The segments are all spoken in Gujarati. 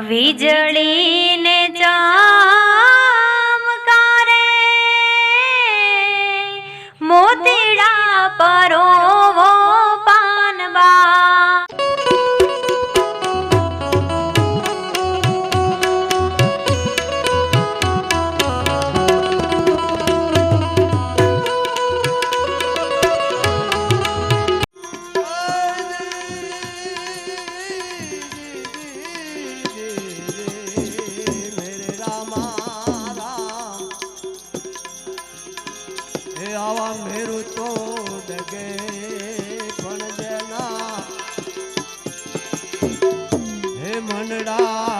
વીજળીને ચા એ આવા મેરુ તો દગે પણ જેના હે મનડા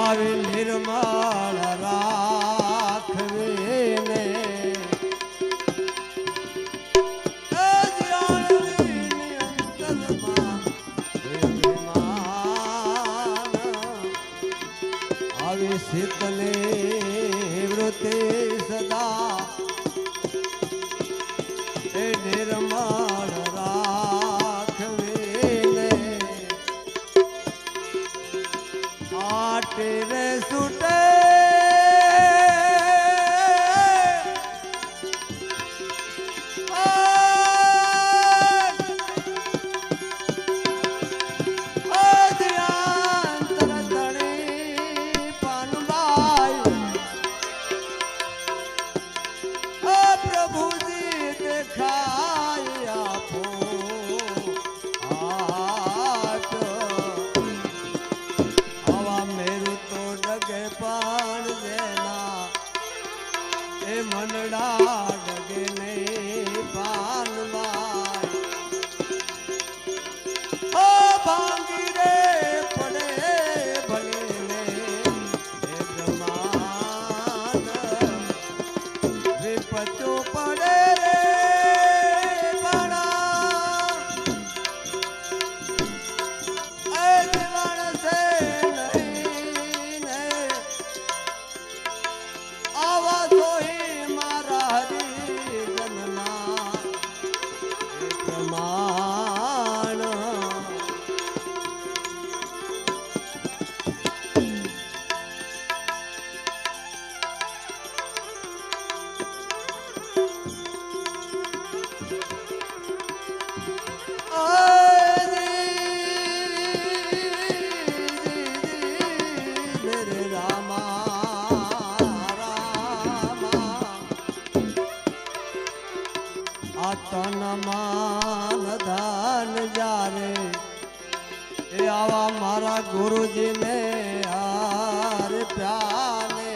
આવે નિર્માણ ડગે પણ જેના એ મનડા ડગે નહીં પાન ઓ બાંધ માણ. આવા મારા ગુરુજીને હાર પ્યાને.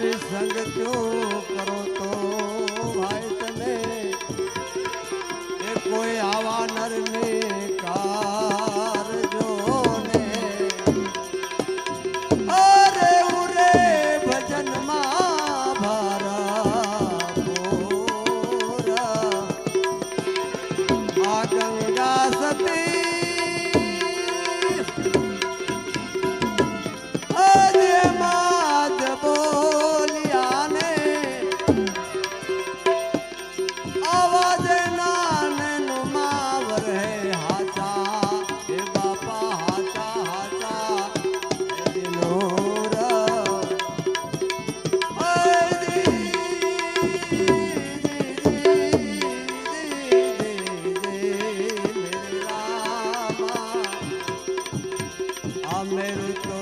પત્યું કરો તો? ભાઈ તને કોઈ આવા નરને કારજો મેરું તો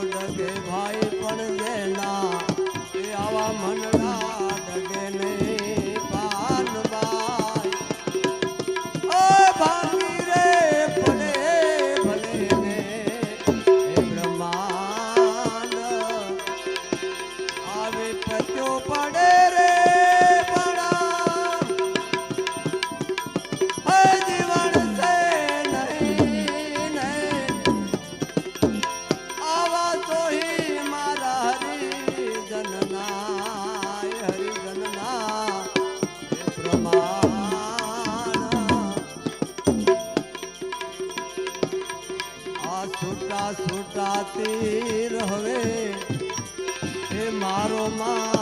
છૂટા રહે હે મારો મારે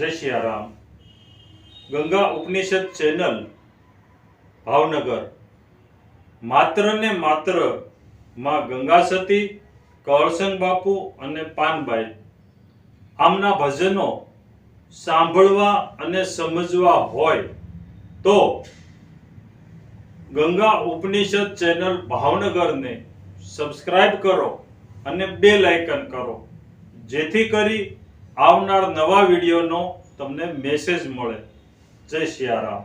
જાયો સિયારામ ગંગા ઉપનિષદ ચેનલ ભાવનગર. માત્ર ને માત્રમાં ગંગા સતી કૌરસંગ બાપુ અને પાનભાઈ આમના ભજનો સાંભળવા અને સમજવા હોય તો ગંગા ઉપનિષદ ચેનલ ભાવનગરને સબસ્ક્રાઇબ કરો અને બે લાઇકન કરો. જેથી કરી આવનાર નવા વિડીયોનો તમને મેસેજ મળે. જય સિયારામ